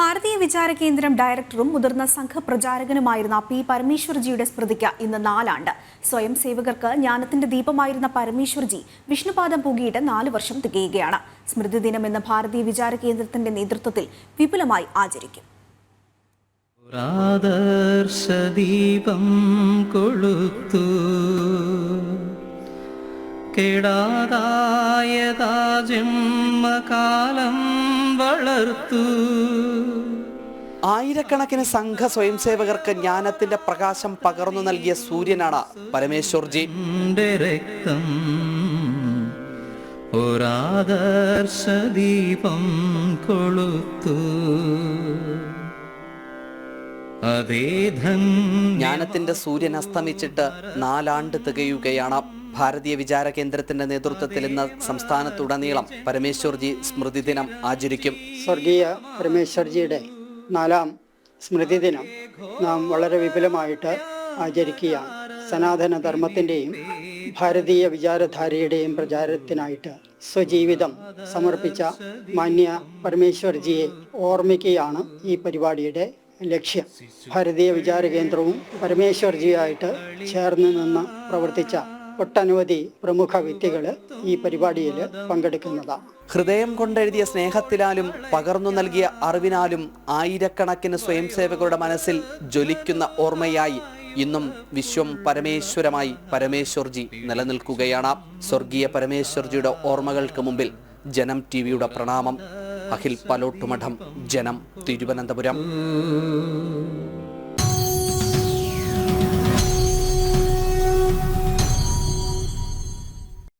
ഭാരതീയ വിചാര കേന്ദ്രം ഡയറക്ടറും മുതിർന്ന സംഘപ്രചാരകനുമായിരുന്ന പി പരമേശ്വർജിയുടെ സ്മൃതിക്ക് ഇന്ന് നാലാണ്ട്. സ്വയം സേവകർക്ക് ജ്ഞാനത്തിന്റെ ദീപമായിരുന്ന പരമേശ്വർജി വിഷ്ണുപാദം പൂകിയിട്ട് നാല് വർഷം തികയുകയാണ്. സ്മൃതി ദിനം എന്ന ഭാരതീയ വിചാര കേന്ദ്രത്തിന്റെ നേതൃത്വത്തിൽ വിപുലമായി ആചരിക്കും. ദീപം കൊളുത്തു. വളർത്തു. ആയിരക്കണക്കിന് സംഘ സ്വയംസേവകർക്ക് ജ്ഞാനത്തിന്റെ പ്രകാശം പകർന്നു നൽകിയ സൂര്യനാണ് പരമേശ്വർജി. രക്തം ഒരാദർശദീപം കൊളുത്തു. ജ്ഞാനത്തിന്റെ സൂര്യൻ അസ്തമിച്ചിട്ട് നാലാണ്ട് തികയുകയാണ്. ഭാരതീയ വിചാര കേന്ദ്രത്തിന്റെ നേതൃത്വത്തിൽ ഇന്ന് സംസ്ഥാനത്തുടനീളം പരമേശ്വർജി സ്മൃതി ദിനം ആചരിക്കും. സ്വർഗീയ പരമേശ്വർജിയുടെ നാലാം സ്മൃതി ദിനം നാം വളരെ വിപുലമായിട്ട് ആചരിക്കുകയാണ്. സനാതന ധർമ്മത്തിന്റെയും ഭാരതീയ വിചാരധാരയുടെയും പ്രചാരത്തിനായിട്ട് സ്വജീവിതം സമർപ്പിച്ച മാന്യ പരമേശ്വർജിയെ ഓർമ്മിക്കുകയാണ് ഈ പരിപാടിയുടെ ലക്ഷ്യം. ഭാരതീയ വിചാര കേന്ദ്രവും പരമേശ്വർജിയായിട്ട് ചേർന്ന് നിന്ന് പ്രവർത്തിച്ച ഒട്ടനവധി പ്രമുഖ വ്യക്തികൾ ഈ പരിപാടിയിൽ പങ്കെടുക്കുന്നതാണ് ഹൃദയം കൊണ്ടെഴുതിയ സ്നേഹത്തിലാലും പകർന്നു നൽകിയ അറിവിനാലും ആയിരക്കണക്കിന് സ്വയംസേവകരുടെ മനസ്സിൽ ജ്വലിക്കുന്ന ഓർമ്മയായി ഇന്നും വിശ്വം പരമേശ്വരമായി പരമേശ്വർജി നിലനിൽക്കുകയാണ്. സ്വർഗീയ പരമേശ്വർജിയുടെ ഓർമ്മകൾക്ക് മുമ്പിൽ ജനം ടി വിയുടെ പ്രണാമം. അഖിൽ പലോട്ടുമഠം ജനം തിരുവനന്തപുരം.